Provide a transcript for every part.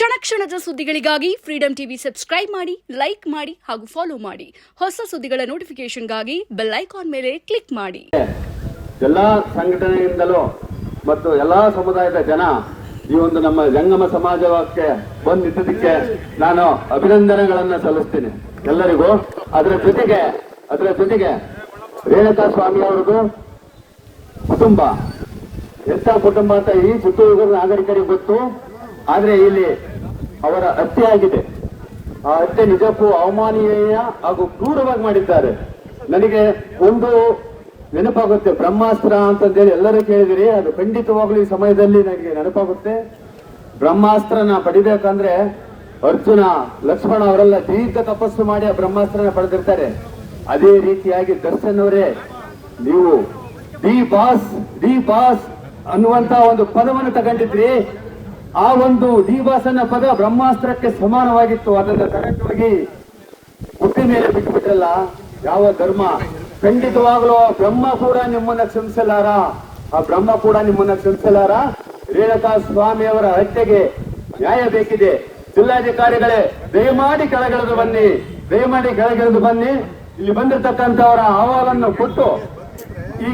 ಕ್ಷಣ ಕ್ಷಣದ ಸುದ್ದಿಗಳಿಗಾಗಿ ಫ್ರೀಡಂ ಟಿವಿ ಸಬ್ಸ್ಕ್ರೈಬ್ ಮಾಡಿ ಲೈಕ್ ಮಾಡಿ ಹಾಗೂ ಫಾಲೋ ಮಾಡಿ. ಹೊಸ ಸುದ್ದಿಗಳ ನೋಟಿಫಿಕೇಶನ್ಗಾಗಿ ಬೆಲ್ ಐಕಾನ್ ಮೇಲೆ ಕ್ಲಿಕ್ ಮಾಡಿ. ಎಲ್ಲ ಸಂಘಟನೆಯಿಂದಲೂ ಮತ್ತು ಎಲ್ಲ ಸಮುದಾಯದ ಜನ ಈ ಒಂದು ನಮ್ಮ ಜಂಗಮ ಸಮಾಜಕ್ಕೆ ಬಂದಿದ್ದಕ್ಕೆ ನಾನು ಅಭಿನಂದನೆಗಳನ್ನು ಸಲ್ಲಿಸ್ತೀನಿ. ಎಲ್ಲರಿಗೂ ಅದರ ಜೊತೆಗೆ ಅದರ ಜೊತೆಗೆ ರೇಣುಕಾ ಸ್ವಾಮಿ ಅವರದು ಕುಟುಂಬ. ಎಂತ ಕುಟುಂಬ ಅಂತ ಈ ಚಿತ್ರದುರ್ಗದ ನಾಗರಿಕರಿಗೆ ಗೊತ್ತು. ಆದ್ರೆ ಇಲ್ಲಿ ಅವರ ಹತ್ಯೆ ಆಗಿದೆ. ಆ ಹತ್ಯೆ ನಿಜಕ್ಕೂ ಅವಮಾನೀಯ ಹಾಗೂ ಕ್ರೂರವಾಗಿ ಮಾಡಿದ್ದಾರೆ. ನನಗೆ ಒಂದು ನೆನಪಾಗುತ್ತೆ, ಬ್ರಹ್ಮಾಸ್ತ್ರ ಅಂತಂದೇಳಿ ಎಲ್ಲರೂ ಕೇಳಿದಿರಿ, ಅದು ಖಂಡಿತವಾಗ್ಲೂ ಈ ಸಮಯದಲ್ಲಿ ನನಗೆ ನೆನಪಾಗುತ್ತೆ. ಬ್ರಹ್ಮಾಸ್ತ್ರನ ಪಡಿಬೇಕಂದ್ರೆ ಅರ್ಜುನ, ಲಕ್ಷ್ಮಣ ಅವರೆಲ್ಲ ದೀರ್ಘ ತಪಸ್ಸು ಮಾಡಿ ಆ ಬ್ರಹ್ಮಾಸ್ತ್ರನ ಪಡೆದಿರ್ತಾರೆ. ಅದೇ ರೀತಿಯಾಗಿ ದರ್ಶನ್ ಅವರೇ ನೀವು ಡಿ ಬಾಸ್ ಡಿ ಬಾಸ್ ಅನ್ನುವಂತ ಒಂದು ಪದವನ್ನು ತಗೊಂಡಿದ್ರಿ ಆ ಒಂದು ದೀವಾಸನ ಪದ ಬ್ರಹ್ಮಾಸ್ತ್ರಕ್ಕೆ ಸಮಾನವಾಗಿತ್ತು. ಅದನ್ನ ತಗೊಂಡೋಗಿ ಹುಟ್ಟಿ ಮೇಲೆ ಬಿಟ್ಟುಬಿಟ್ರಲ್ಲ ಯಾವ ಧರ್ಮ? ಖಂಡಿತವಾಗ್ಲೂ ಬ್ರಹ್ಮ ಕೂಡ ನಿಮ್ಮನ್ನ ಕ್ಷಮಿಸಲಾರ? ಆ ಬ್ರಹ್ಮ ಕೂಡ ನಿಮ್ಮನ್ನ ಕ್ಷಮಿಸಲಾರ? ರೇಣುಕಾ ಸ್ವಾಮಿ ಅವರ ಹತ್ಯೆಗೆ ನ್ಯಾಯ ಬೇಕಿದೆ. ಜಿಲ್ಲಾಧಿಕಾರಿಗಳೇ, ದಯಮಾಡಿ ಕೆಳಗಿಳಿದು ಬನ್ನಿ. ದಯಮಾಡಿ ಕೆಳಗಿಳಿದು ಬನ್ನಿ. ಇಲ್ಲಿ ಬಂದಿರತಕ್ಕಂತವರ ಅಹವಾಲನ್ನು ಕೊಟ್ಟು ಈ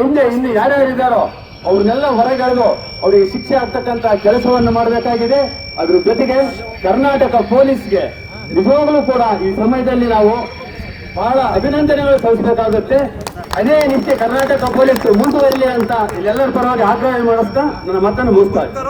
ಹಿಂದೆ ಇನ್ನು ಯಾರ್ಯಾರು ಇದ್ದಾರೋ ಅವ್ರನ್ನೆಲ್ಲ ಹೊರಗೆಳೆದು ಅವರಿಗೆ ಶಿಕ್ಷೆ ಆಗ್ತಕ್ಕಂತ ಕೆಲಸವನ್ನು ಮಾಡಬೇಕಾಗಿದೆ ಅದ್ರ ಜೊತೆಗೆ ಕರ್ನಾಟಕ ಪೊಲೀಸ್ಗೆ ನಿಜವಾಗ್ಲೂ ಕೂಡ ಈ ಸಮಯದಲ್ಲಿ ನಾವು ಬಹಳ ಅಭಿನಂದನೆಗಳು ಸಲ್ಲಿಸಬೇಕಾಗುತ್ತೆ ಅದೇ ನಿತ್ಯ ಕರ್ನಾಟಕ ಪೊಲೀಸ್ ಮುಂದುವರಿಲಿ ಅಂತ ಇಲ್ಲೆಲ್ಲರ ಪರವಾಗಿ ಆಗ್ರಹ ಮಾಡಿಸ್ತಾ ನನ್ನ ಮತ್ತನ್ನು ಮುಗಿಸ್ತಾ ಇದ್ದೀನಿ.